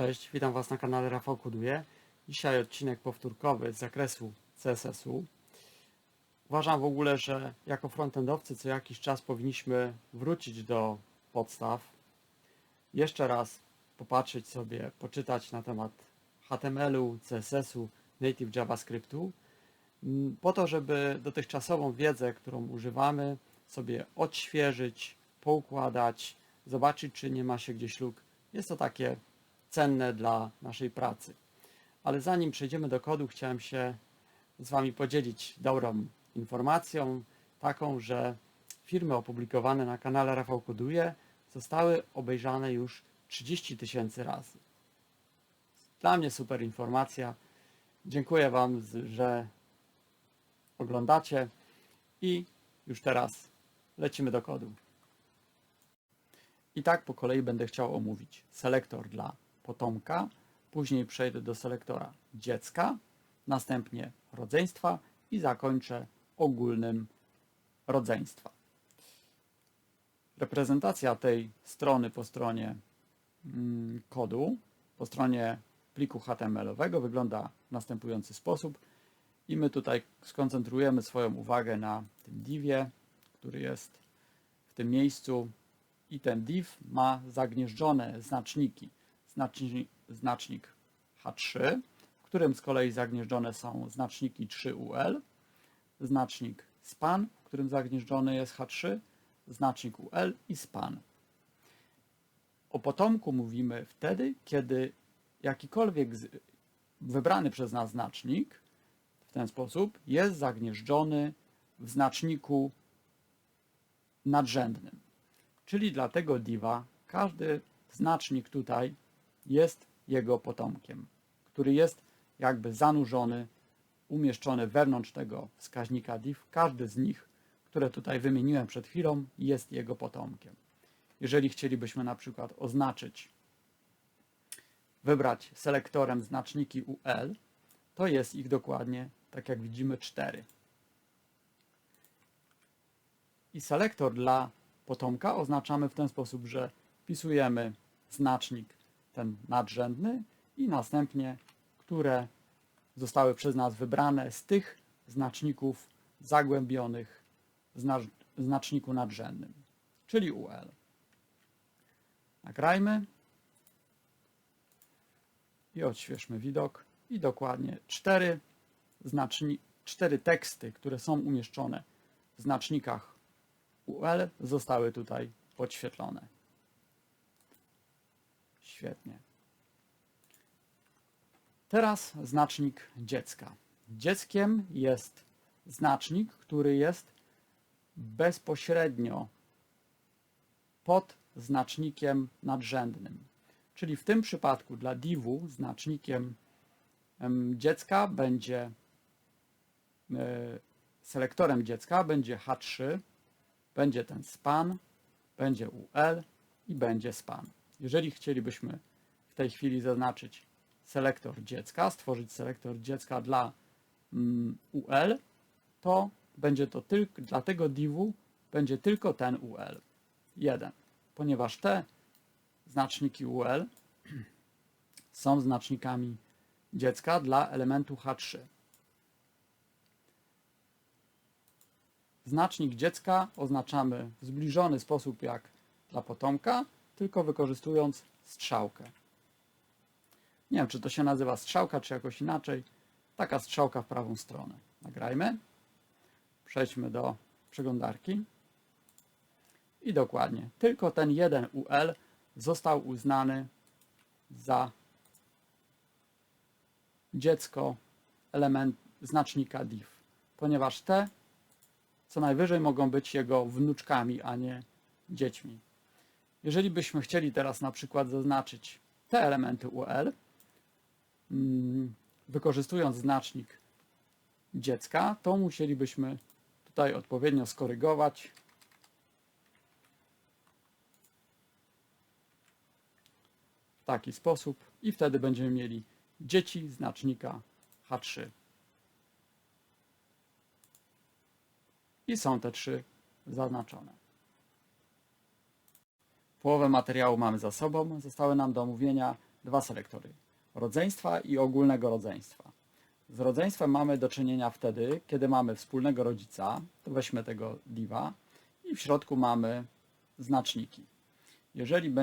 Cześć, witam Was na kanale Rafał Koduje. Dzisiaj odcinek powtórkowy z zakresu CSS-u. Uważam w ogóle, że jako frontendowcy co jakiś czas powinniśmy wrócić do podstaw, jeszcze raz popatrzeć sobie, poczytać na temat HTML-u, CSS-u, native JavaScriptu, po to, żeby dotychczasową wiedzę, którą używamy, sobie odświeżyć, poukładać, zobaczyć, czy nie ma się gdzieś luk. Jest to takie cenne dla naszej pracy. Ale zanim przejdziemy do kodu, chciałem się z Wami podzielić dobrą informacją, taką, że filmy opublikowane na kanale Rafał Koduje zostały obejrzane już 30 tysięcy razy. Dla mnie super informacja. Dziękuję Wam, że oglądacie i już teraz lecimy do kodu. I tak po kolei będę chciał omówić selektor dla potomka, później przejdę do selektora dziecka, następnie rodzeństwa i zakończę ogólnym rodzeństwa. Reprezentacja tej strony po stronie mm, kodu, po stronie pliku HTML-owego wygląda w następujący sposób i my tutaj skoncentrujemy swoją uwagę na tym divie, który jest w tym miejscu i ten div ma zagnieżdżone znaczniki. Znacznik, znacznik H3, w którym z kolei zagnieżdżone są znaczniki 3UL, znacznik span, w którym zagnieżdżony jest H3, znacznik UL i span. O potomku mówimy wtedy, kiedy jakikolwiek wybrany przez nas znacznik w ten sposób jest zagnieżdżony w znaczniku nadrzędnym. Czyli dla tego diva każdy znacznik tutaj jest jego potomkiem, który jest jakby zanurzony, umieszczony wewnątrz tego wskaźnika div. Każdy z nich, które tutaj wymieniłem przed chwilą, jest jego potomkiem. Jeżeli chcielibyśmy na przykład oznaczyć, wybrać selektorem znaczniki UL, to jest ich dokładnie, tak jak widzimy, 4. I selektor dla potomka oznaczamy w ten sposób, że wpisujemy znacznik ten nadrzędny i następnie, które zostały przez nas wybrane z tych znaczników zagłębionych w zna- znaczniku nadrzędnym, czyli UL. Nagrajmy i odświeżmy widok i dokładnie cztery, znaczni- cztery teksty, które są umieszczone w znacznikach UL zostały tutaj podświetlone. Świetnie. Teraz znacznik dziecka. Dzieckiem jest znacznik, który jest bezpośrednio pod znacznikiem nadrzędnym. Czyli w tym przypadku dla divu znacznikiem em, dziecka będzie e, selektorem dziecka będzie H3, będzie ten span, będzie UL i będzie span. Jeżeli chcielibyśmy w tej chwili zaznaczyć selektor dziecka, stworzyć selektor dziecka dla mm, UL, to będzie to tylko dla tego divu będzie tylko ten UL. 1. Ponieważ te znaczniki UL są znacznikami dziecka dla elementu H3. Znacznik dziecka oznaczamy w zbliżony sposób jak dla potomka, tylko wykorzystując strzałkę. Nie wiem, czy to się nazywa strzałka, czy jakoś inaczej. Taka strzałka w prawą stronę. Nagrajmy. Przejdźmy do przeglądarki. I dokładnie, tylko ten jeden UL został uznany za dziecko element znacznika div, ponieważ te co najwyżej mogą być jego wnuczkami, a nie dziećmi. Jeżeli byśmy chcieli teraz na przykład zaznaczyć te elementy UL, mm, wykorzystując znacznik dziecka, to musielibyśmy tutaj odpowiednio skorygować. W taki sposób i wtedy będziemy mieli dzieci znacznika H3. i są te trzy zaznaczone. Połowę materiału mamy za sobą. Zostały nam do omówienia dwa selektory. Rodzeństwa i ogólnego rodzeństwa. Z rodzeństwem mamy do czynienia wtedy, kiedy mamy wspólnego rodzica, to weźmy tego diva i w środku mamy znaczniki. Jeżeli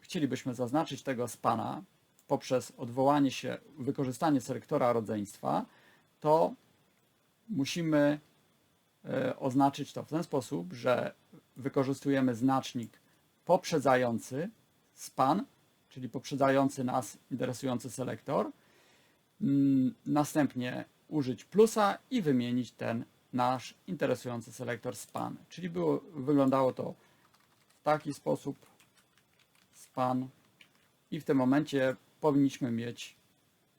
chcielibyśmy zaznaczyć tego spana poprzez odwołanie się, wykorzystanie selektora rodzeństwa, to musimy e, oznaczyć to w ten sposób, że wykorzystujemy znacznik poprzedzający span, czyli poprzedzający nas interesujący selektor, Mm, następnie użyć plusa i wymienić ten nasz interesujący selektor span. Czyli było, wyglądało to w taki sposób span i w tym momencie powinniśmy mieć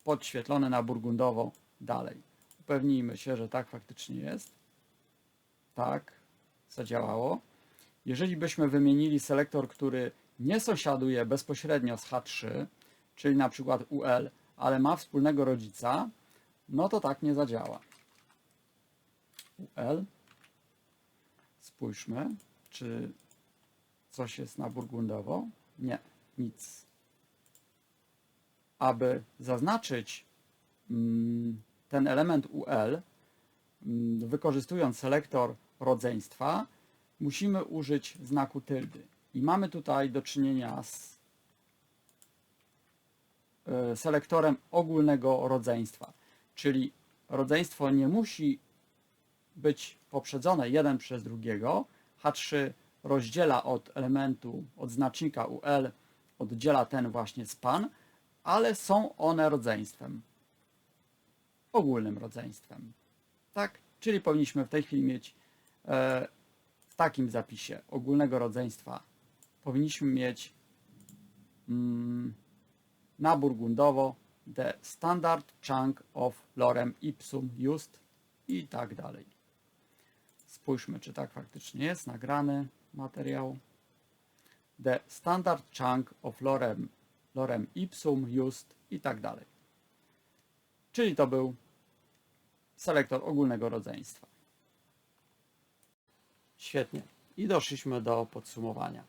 podświetlone na burgundowo dalej. Upewnijmy się, że tak faktycznie jest. Tak, zadziałało. Jeżeli byśmy wymienili selektor, który nie sąsiaduje bezpośrednio z H3, czyli na przykład UL, ale ma wspólnego rodzica, no to tak nie zadziała. UL. Spójrzmy, czy coś jest na burgundowo. Nie, nic. Aby zaznaczyć mm, ten element UL, mm, wykorzystując selektor rodzeństwa, musimy użyć znaku tyldy. I mamy tutaj do czynienia z e, selektorem ogólnego rodzeństwa. Czyli rodzeństwo nie musi być poprzedzone jeden przez drugiego. H3 rozdziela od elementu, od znacznika UL, oddziela ten właśnie span, ale są one rodzeństwem. Ogólnym rodzeństwem. Tak? Czyli powinniśmy w tej chwili mieć e, w takim zapisie ogólnego rodzeństwa powinniśmy mieć mm, na burgundowo the standard chunk of lorem ipsum used i tak dalej. Spójrzmy, czy tak faktycznie jest nagrany materiał. The standard chunk of lorem, lorem ipsum used i tak dalej. Czyli to był selektor ogólnego rodzeństwa. Świetnie. I doszliśmy do podsumowania.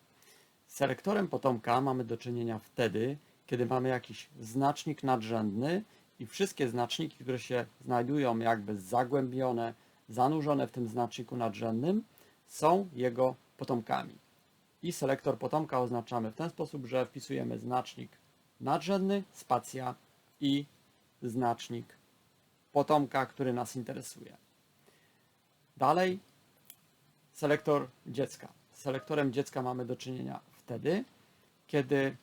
Z selektorem potomka mamy do czynienia wtedy, kiedy mamy jakiś znacznik nadrzędny i wszystkie znaczniki, które się znajdują jakby zagłębione, zanurzone w tym znaczniku nadrzędnym, są jego potomkami. I selektor potomka oznaczamy w ten sposób, że wpisujemy znacznik nadrzędny, spacja i znacznik potomka, który nas interesuje. Dalej selektor dziecka. Z selektorem dziecka mamy do czynienia wtedy, kiedy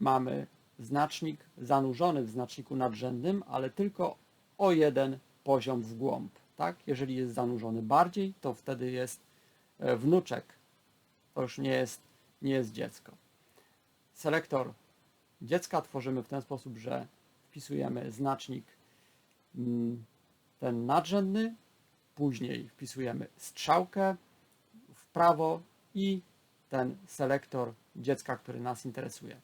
mamy znacznik zanurzony w znaczniku nadrzędnym, ale tylko o jeden poziom w głąb. Tak? Jeżeli jest zanurzony bardziej, to wtedy jest e, wnuczek. To już nie jest, nie jest dziecko. Selektor dziecka tworzymy w ten sposób, że wpisujemy znacznik mm, ten nadrzędny, później wpisujemy strzałkę w prawo i ten selektor dziecka, który nas interesuje.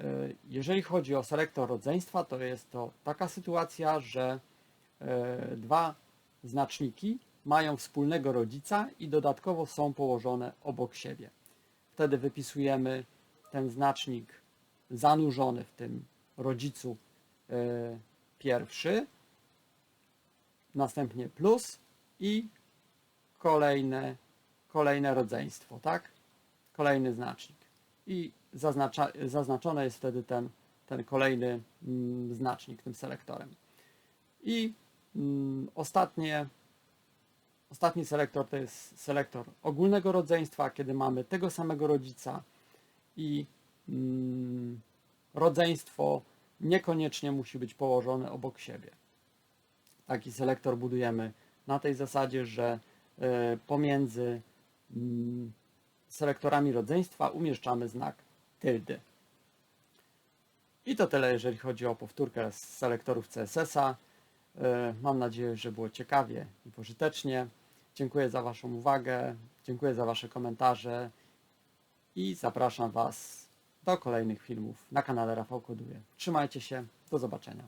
E, Jeżeli chodzi o selektor rodzeństwa, to jest to taka sytuacja, że e, dwa znaczniki mają wspólnego rodzica i dodatkowo są położone obok siebie. Wtedy wypisujemy ten znacznik zanurzony w tym rodzicu e, pierwszy, następnie plus i kolejne, kolejne rodzeństwo, tak? Kolejny znacznik. I zaznacza, zaznaczony jest wtedy ten, ten kolejny mm, znacznik tym selektorem. I mm, ostatnie, ostatni selektor to jest selektor ogólnego rodzeństwa, kiedy mamy tego samego rodzica i mm, rodzeństwo niekoniecznie musi być położone obok siebie. Taki selektor budujemy na tej zasadzie, że e, pomiędzy mm, selektorami rodzeństwa umieszczamy znak tyldy. I to tyle, jeżeli chodzi o powtórkę z selektorów CSS-a. E, Mam nadzieję, że było ciekawie i pożytecznie. Dziękuję za Waszą uwagę, dziękuję za Wasze komentarze i zapraszam Was do kolejnych filmów na kanale Rafał Koduje. Trzymajcie się, do zobaczenia.